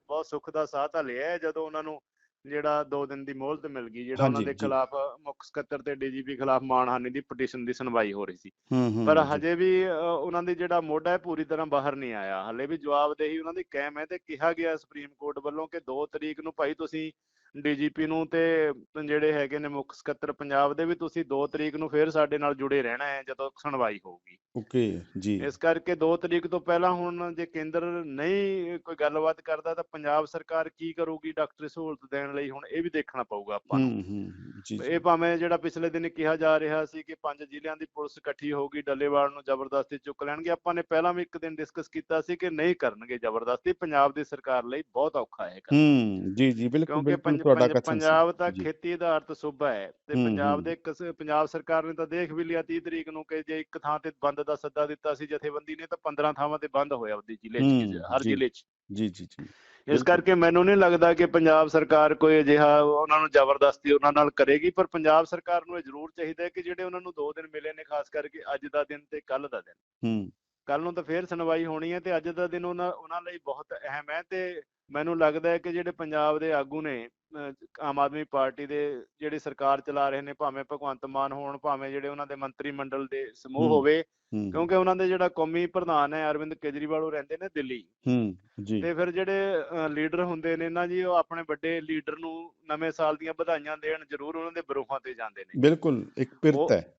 ਬਹੁਤ ਸੁੱਖ ਦਾ ਸਾਹ ਤਾਂ ਲਿਆ ਜਦੋਂ ਉਹਨਾਂ ਨੂੰ ਜਿਹੜਾ 2 ਦਿਨ ਦੀ ਮੋਹਲਤ ਮਿਲ ਗਈ ਜਿਹੜਾ ਉਹਨਾਂ ਦੇ ਖਿਲਾਫ ਮੁੱਖ ਸਕੱਤਰ ਤੇ ਡੀਜੀਪੀ ਖਿਲਾਫ ਮਾਨਹਾਨੀ ਦੀ ਪਟੀਸ਼ਨ ਦੀ ਸੁਣਵਾਈ ਹੋ ਰਹੀ ਸੀ। ਪਰ ਹਜੇ ਵੀ ਉਹਨਾਂ ਦੀ ਜਿਹੜਾ ਮੋਢਾ ਹੈ ਪੂਰੀ ਤਰ੍ਹਾਂ ਬਾਹਰ ਨਹੀਂ ਆਇਆ। ਹਲੇ ਵੀ ਜਵਾਬਦੇਹੀ ਉਹਨਾਂ ਦੀ ਕਾਇਮ ਹੈ ਤੇ ਕਿਹਾ ਗਿਆ ਸੁਪਰੀਮ ਕੋਰਟ ਵੱਲੋਂ ਕਿ 2 ਤਰੀਕ ਨੂੰ ਭਾਈ ਤੁਸੀਂ ਡੀਜੀਪੀ ਨੂੰ ਤੇ ਜਿਹੜੇ ਹੈਗੇ ਨੇ ਮੁੱਖ ਸਕੱਤਰ ਪੰਜਾਬ ਦੇ ਵੀ ਤੁਸੀਂ 2 ਤਰੀਕ ਨੂੰ ਫੇਰ ਸਾਡੇ ਨਾਲ ਜੁੜੇ ਰਹਿਣਾ ਹੈ ਜਦੋਂ ਸੁਣਵਾਈ ਹੋਊਗੀ। ਓਕੇ ਜੀ। ਇਸ ਕਰਕੇ 2 ਤਰੀਕ ਤੋਂ ਪਹਿਲਾਂ ਹੁਣ ਜੇ ਕੇਂਦਰ ਨਹੀਂ ਕੋਈ ਗੱਲਬਾਤ ਕਰਦਾ ਤਾਂ ਪੰਜਾਬ ਸਰਕਾਰ ਕੀ ਕਰੂਗੀ? ਡਾਕਟਰੀ ਸਹੂਲਤ ਦੇਣ ਲਈ ਹੁਣ ਇਹ ਵੀ ਦੇਖਣਾ ਪਊਗਾ ਆਪਾਂ ਨੂੰ। ਇਹ ਭਾਵੇਂ ਜਿਹੜਾ ਪਿਛਲੇ ਦਿਨ ਕਿਹਾ ਜਾ ਰਿਹਾ ਸੀ ਕਿ ਪੰਜ ਜ਼ਿਲ੍ਹਿਆਂ ਦੀ ਪੁਲਿਸ ਇਕੱਠੀ ਹੋਊਗੀ ਡੱਲੇਵਾਲ ਨੂੰ ਜ਼ਬਰਦਸਤੀ ਚੁੱਕ ਲੈਣਗੇ। ਆਪਾਂ ਨੇ ਪਹਿਲਾਂ ਵੀ ਇੱਕ ਦਿਨ ਡਿਸਕਸ ਕੀਤਾ ਸੀ ਕਿ ਨਹੀਂ ਕਰਨਗੇ ਜ਼ਬਰਦਸਤੀ। ਪੰਜਾਬ ਦੀ ਸਰਕਾਰ ਲਈ ਬਹੁਤ ਔਖਾ ਹੈ ਹੂੰ ਜੀ ਜੀ ਬਿਲਕੁਲ ਕਿਉਂਕਿ ਪੰਜਾਬ ਤਾਂ ਖੇਤੀ ਆਧਾਰਿਤ ਸੂਬਾ ਹੈ ਤੇ ਪੰਜਾਬ। ਦੇ ਪੰਜਾਬ ਸਰਕਾਰ ਨੇ ਤਾਂ ਦੇਖ ਵੀ ਲਿਆ 30 ਤਰੀਕ ਨੂੰ ਕਿ ਜੇ ਇੱਕ ਥਾਂ ਤੇ ਬੰਦ ਦਾ ਸੱਦਾ ਦਿੱਤਾ ਸੀ ਜਥੇਬੰਦੀ ਨੇ ਤਾਂ 15 ਥਾਵਾਂ ਤੇ ਬੰਦ ਹੋਇਆ ਉਹਦੀ ਜ਼ਿਲ੍ਹੇ 'ਚ ਹਰ। ਜ਼ਿਲ੍ਹੇ 'ਚ। ਜੀ ਜੀ ਜੀ। ਇਸ। ਕਰਕੇ ਮੈਨੂੰ ਨਹੀਂ ਲੱਗਦਾ ਕਿ ਪੰਜਾਬ ਸਰਕਾਰ ਕੋਈ ਅਜਿਹਾ ਉਹਨਾਂ ਨੂੰ ਜ਼ਬਰਦਸਤੀ ਉਹਨਾਂ ਨਾਲ ਕਰੇਗੀ ਪਰ ਪੰਜਾਬ ਸਰਕਾਰ ਨੂੰ ਇਹ ਜ਼ਰੂਰ ਚਾਹੀਦਾ ਹੈ ਕਿ ਜਿਹੜੇ ਉਹਨਾਂ ਨੂੰ 2 ਦਿਨ ਮਿਲੇ ਨੇ ਖਾਸ ਕਰਕੇ ਅੱਜ ਦਾ ਦਿਨ ਤੇ ਕੱਲ ਦਾ ਦਿਨ ਹੂੰ ਕੱਲ ਨੂੰ ਤਾਂ ਫੇਰ ਸੁਣਵਾਈ ਹੋਣੀ ਹੈ ਤੇ ਅੱਜ ਦਾ ਦਿਨ ਉਹਨਾਂ ਉਹਨਾਂ ਲਈ ਬਹੁਤ ਅਹਿਮ ਹੈ ਤੇ ਮੈਨੂੰ ਲੱਗਦਾ ਹੈ ਕਿ ਜਿਹੜੇ ਪੰਜਾਬ ਦੇ ਆਗੂ ਨੇ ਆਮ ਆਦਮੀ ਪਾਰਟੀ ਦੇ ਜਿਹੜੇ ਸਰਕਾਰ ਚਲਾ ਰਹੇ ਨੇ ਭਾਵੇਂ ਭਗਵੰਤ ਮਾਨ ਹੋਣ ਭਾਵੇਂ ਜਿਹੜੇ ਉਹਨਾਂ ਦੇ ਮੰਤਰੀ ਮੰਡਲ ਦੇ ਸਮੂਹ। ਹੋਵੇ ਕਿਉਂਕਿ ਉਹਨਾਂ ਦੇ ਜਿਹੜਾ ਕੌਮੀ ਪ੍ਰਧਾਨ ਹੈ ਅਰਵਿੰਦ ਕੇਜਰੀਵਾਲ ਉਹ ਰਹਿੰਦੇ ਨੇ ਦਿੱਲੀ ਹੂੰ ਜੀ ਤੇ ਫਿਰ ਜਿਹੜੇ ਲੀਡਰ ਹੁੰਦੇ ਨੇ ਨਾ ਜੀ ਉਹ ਆਪਣੇ ਵੱਡੇ ਲੀਡਰ ਨੂੰ ਨਵੇਂ ਸਾਲ ਦੀਆਂ ਵਧਾਈਆਂ ਦੇਣ ਜ਼ਰੂਰ ਉਹਨਾਂ ਦੇ ਬਰੂਹਾਂ ਤੇ ਜਾਂਦੇ ਨੇ ਬਿਲਕੁਲ ਇੱਕ ਪਿਰਤ ਹੈ।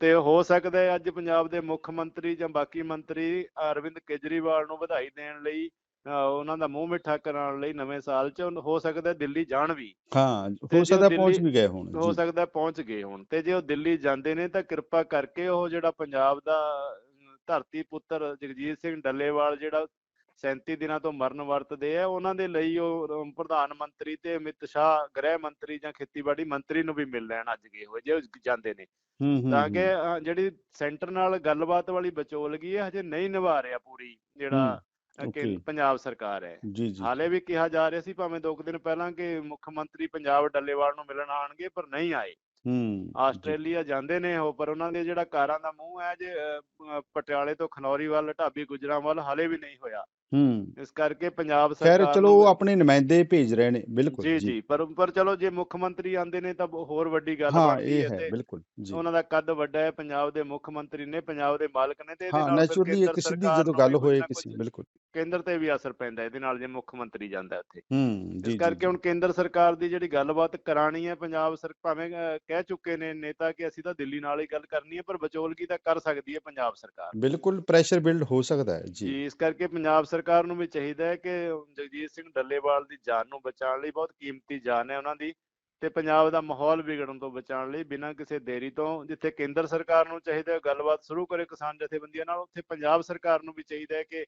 ਤੇ ਹੋ ਸਕਦਾ ਹੈ ਅੱਜ ਪੰਜਾਬ ਦੇ ਮੁੱਖ ਮੰਤਰੀ ਜਾਂ ਬਾਕੀ ਮੰਤਰੀ ਅਰਵਿੰਦ ਕੇਜਰੀਵਾਲ ਨੂੰ ਵਧਾਈ ਦੇਣ ਲਈ ਉਹਨਾਂ ਦਾ ਮੂੰਹ ਮਿੱਠਾ ਕਰਾਉਣ ਲਈ ਨਵੇਂ ਸਾਲ 'ਚ ਹੋ ਸਕਦਾ ਦਿੱਲੀ ਜਾਣ ਵੀ। ਹਾਂ ਹੋ ਸਕਦਾ ਪਹੁੰਚ ਵੀ ਗਏ ਹੋਣ ਹੋ ਸਕਦਾ ਪਹੁੰਚ ਗਏ ਹੋਣ। ਤੇ ਜੇ ਉਹ ਦਿੱਲੀ ਜਾਂਦੇ ਨੇ ਤਾਂ ਕਿਰਪਾ ਕਰਕੇ ਉਹ ਜਿਹੜਾ ਪੰਜਾਬ ਦਾ ਧਰਤੀ ਪੁੱਤਰ ਜਗਜੀਤ ਸਿੰਘ ਡੱਲੇਵਾਲ ਜਿਹੜਾ 37 ਦਿਨਾਂ ਤੋਂ ਮਰਨ ਵਰਤਦੇ ਆ ਉਹਨਾਂ ਦੇ ਲਈ ਉਹ ਪ੍ਰਧਾਨ ਮੰਤਰੀ ਤੇ ਅਮਿਤ ਸ਼ਾਹ ਗ੍ਰਹਿ ਮੰਤਰੀ ਜਾਂ ਖੇਤੀਬਾੜੀ ਮੰਤਰੀ ਨੂੰ ਵੀ ਮਿਲ ਲੈਣ ਅੱਜ ਗਏ ਹੋਏ ਜੇ ਜਾਂਦੇ ਨੇ। ਤਾਂ ਕਿ ਜਿਹੜੀ ਸੈਂਟਰ ਨਾਲ ਗੱਲਬਾਤ ਵਾਲੀ ਵਿਚੋਲਗੀ ਹੈ ਹਜੇ ਨਹੀਂ ਨਿਭਾ ਰਿਹਾ ਪੂਰੀ ਜਿਹੜਾ ਅ, ਕੇਂ- ਓਕੇ। ਪੰਜਾਬ ਸਰਕਾਰ ਹੈ। ਜੀ ਜੀ। ਹਾਲੇ ਵੀ ਕਿਹਾ ਜਾ ਰਿਹਾ ਸੀ ਭਾਵੇਂ ਦੋ ਕੁ ਦਿਨ ਪਹਿਲਾਂ ਕਿ ਮੁੱਖ ਮੰਤਰੀ ਪੰਜਾਬ ਡੱਲੇਵਾਲ ਨੂੰ ਮਿਲਣ ਆਣਗੇ ਪਰ ਨਹੀਂ ਆਏ। ਹੂੰ ਆਸਟ੍ਰੇਲੀਆ ਜਾਂਦੇ ਨੇ ਉਹ ਪਰ ਉਹਨਾਂ ਦੇ ਜਿਹੜਾ ਕਾਰਾਂ ਦਾ ਮੂੰਹ ਹੈ ਜੇ ਅ, ਅ, ਪਟਿਆਲੇ ਤੋਂ ਖਨੌਰੀ ਵੱਲ ਢਾਬੀ ਗੁਜਰਾਂ ਵੱਲ ਹਾਲੇ ਵੀ ਨਹੀਂ ਹੋਇਆ। ਹੂੰ। ਇਸ ਕਰਕੇ ਪੰਜਾਬ ਖੈਰ ਸਰਕਾਰ ਚਲੋ ਉਹ ਆਪਣੇ ਨੁਮਾਇੰਦੇ ਭੇਜ ਰਹੇ ਨੇ ਬਿਲਕੁਲ ਜੀ ਜੀ। ਪਰ ਪਰ ਚਲੋ ਜੇ ਮੁੱਖ ਮੰਤਰੀ ਆਂਦੇ ਨੇ ਤਾਂ ਹੋਰ ਵੱਡੀ ਗੱਲ ਹਾਂ ਬਣਦੀ ਇਹ ਹੈ ਹੈ ਤੇ ਬਿਲਕੁਲ ਜੀ। ਉਹਨਾਂ ਦਾ ਕੱਦ ਵੱਡਾ ਹੈ ਪੰਜਾਬ ਦੇ ਮੁੱਖ ਮੰਤਰੀ ਨੇ ਪੰਜਾਬ ਦੇ ਮਾਲਕ ਨੇ ਤੇ ਇਹਦੇ ਹਾਂ ਨਾਲ ਫਿਰ ਨੈਚੁਰਲੀ ਕੇਂਦਰ ਇੱਕ ਸਿੱਧੀ ਸਰਕਾਰ ਜਦੋਂ ਨੂੰ ਗੱਲ ਵੀ ਕੁਝ ਹੋਏ ਨਾ ਕਿਸੇ ਕੁਝ ਬਿਲਕੁਲ। ਕੇਂਦਰ ਤੇ ਵੀ ਅਸਰ ਪੈਂਦਾ ਇਹਦੇ ਨਾਲ ਜੇ ਮੁੱਖ ਮੰਤਰੀ ਜਾਂਦਾ ਉੱਥੇ ਹੂੰ ਜੀ ਇਸ ਜੀ ਕਰਕੇ ਜੀ। ਹੁਣ ਕੇਂਦਰ ਸਰਕਾਰ ਦੀ ਜਿਹੜੀ ਗੱਲਬਾਤ ਕਰਾਣੀ ਹੈ ਪੰਜਾਬ ਸਰ ਭਾਵੇਂ ਅਹ, ਕਹਿ ਚੁੱਕੇ ਨੇ ਨੇਤਾ ਕਿ ਅਸੀਂ ਤਾਂ ਦਿੱਲੀ ਨਾਲ ਹੀ ਗੱਲ ਕਰਨੀ ਹੈ ਪਰ ਵਿਚੋਲਗੀ ਤਾਂ ਕਰ ਸਕਦੀ ਹੈ ਪੰਜਾਬ ਸਰਕਾਰ। ਬਿਲਕੁਲ ਪ੍ਰੈਸ਼ਰ ਬਿਲਡ ਹੋ ਸਕਦਾ ਹੈ ਜੀ। ਜੀ ਇਸ ਕਰਕੇ ਪੰਜਾਬ ਸਰਕਾਰ ਨੂੰ ਵੀ ਚਾਹੀਦਾ ਹੈ ਕਿ ਜਗਜੀਤ ਸਿੰਘ ਡੱਲੇਵਾਲ ਦੀ ਜਾਨ ਨੂੰ ਬਚਾਉਣ ਲਈ ਬਹੁਤ ਕੀਮਤੀ ਜਾਨ ਹੈ ਉਹਨਾਂ ਦੀ ਤੇ ਪੰਜਾਬ ਦਾ ਮਾਹੌਲ ਵਿਗੜਨ ਤੋਂ ਬਚਾਉਣ ਲਈ ਬਿਨਾਂ ਕਿਸੇ ਦੇਰੀ ਤੋਂ ਜਿੱਥੇ ਕੇਂਦਰ ਸਰਕਾਰ ਨੂੰ ਚਾਹੀਦਾ ਹੈ ਗੱਲਬਾਤ ਸ਼ੁਰੂ ਕਰੇ ਕਿਸਾਨ ਜਥੇਬੰਦੀਆਂ ਨਾਲ ਉੱਥੇ ਪੰਜਾਬ ਸਰਕਾਰ ਨੂੰ ਵੀ ਚਾਹੀਦਾ ਹੈ ਕਿ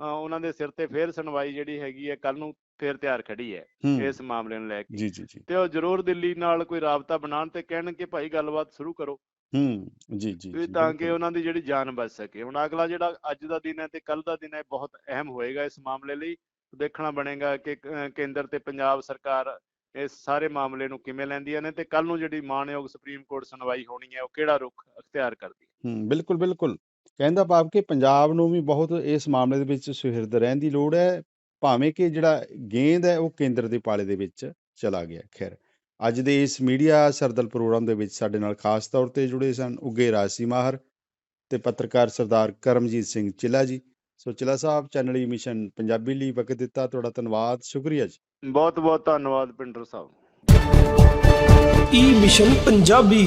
ਉਹਨਾਂ ਦੇ ਸਿਰ ਤੇ ਫੇਰ ਸੁਣਵਾਈ ਜਿਹੜੀ ਹੈਗੀ ਹੈ ਕੱਲ ਨੂੰ ਫੇਰ ਤਿਆਰ ਖੜੀ ਹੈ ਹੂੰ। ਇਸ ਮਾਮਲੇ ਨੂੰ ਲੈ ਕੇ। ਜੀ ਜੀ ਜੀ। ਤੇ ਉਹ ਜ਼ਰੂਰ ਦਿੱਲੀ ਨਾਲ ਕੋਈ ਰਾਬਤਾ ਬਣਾਉਣ ਤੇ ਕਹਿਣ ਕਿ ਭਾਈ ਗੱਲਬਾਤ ਸ਼ੁਰੂ ਕਰੋ। ਹੂੰ ਜੀ ਜੀ ਵੀ ਜੀ ਤਾਂ ਕਿ ਬਿਲਕੁਲ। ਉਹਨਾਂ ਦੀ ਜਿਹੜੀ ਜਾਨ ਬਚ ਸਕੇ। ਹੁਣ ਅਗਲਾ ਜਿਹੜਾ ਅੱਜ ਦਾ ਦਿਨ ਹੈ ਤੇ ਕੱਲ ਦਾ ਦਿਨ ਹੈ ਬਹੁਤ ਅਹਿਮ ਹੋਏਗਾ ਇਸ ਮਾਮਲੇ ਲਈ। ਦੇਖਣਾ ਬਣੇਗਾ ਕਿ ਕੇਂਦਰ ਤੇ ਪੰਜਾਬ ਸਰਕਾਰ ਇਸ ਸਾਰੇ ਮਾਮਲੇ ਨੂੰ ਕਿਵੇਂ ਲੈਂਦੀਆਂ ਨੇ ਤੇ ਕੱਲ ਨੂੰ ਜਿਹੜੀ ਮਾਣਯੋਗ ਸੁਪਰੀਮ ਕੋਰਟ ਸੁਣਵਾਈ ਹੋਣੀ ਹੈ ਉਹ ਕਿਹੜਾ ਰੁਖ ਅਖਤਿਆਰ ਕਰਦੀ ਹੈ? ਹੂੰ ਬਿਲਕੁਲ ਬਿਲਕੁਲ। ਕਹਿੰਦਾ ਭਾਵ ਕਿ ਪੰਜਾਬ ਨੂੰ ਵੀ ਬਹੁਤ ਇਸ ਮਾਮਲੇ ਦੇ ਵਿੱਚ ਸੁਹਿਰਦ ਰਹਿਣ ਦੀ ਲੋੜ ਹੈ। ਭਾਵੇਂ ਕਿ ਜਿਹੜਾ ਗੇਂਦ ਹੈ ਉਹ ਕੇਂਦਰ ਦੇ ਪਾਲੇ ਦੇ ਵਿੱਚ ਚਲਾ ਗਿਆ ਖੈਰ। ਅੱਜ ਦੇ ਇਸ ਮੀਡੀਆ ਸਰਦਲ ਪ੍ਰੋਗਰਾਮ ਦੇ ਵਿੱਚ ਸਾਡੇ ਨਾਲ ਖਾਸ ਤੌਰ ਤੇ ਜੁੜੇ ਸਨ ਉੱਗੇ ਰਾਜਸੀ ਮਾਹਰ ਤੇ ਪੱਤਰਕਾਰ ਸਰਦਾਰ ਕਰਮਜੀਤ ਸਿੰਘ ਚਿਲਾ ਜੀ। ਸੋ ਚਿਲਾ ਸਾਹਿਬ ਚੈਨਲ ਈ ਮਿਸ਼ਨ ਪੰਜਾਬੀ ਲਈ ਵਕਤ ਦਿੱਤਾ ਤੁਹਾਡਾ ਧੰਨਵਾਦ ਸ਼ੁਕਰੀਆ ਜੀ। ਬਹੁਤ ਬਹੁਤ ਧੰਨਵਾਦ ਪਿੰਡਰ ਸਾਹਿਬ। E mission Punjabi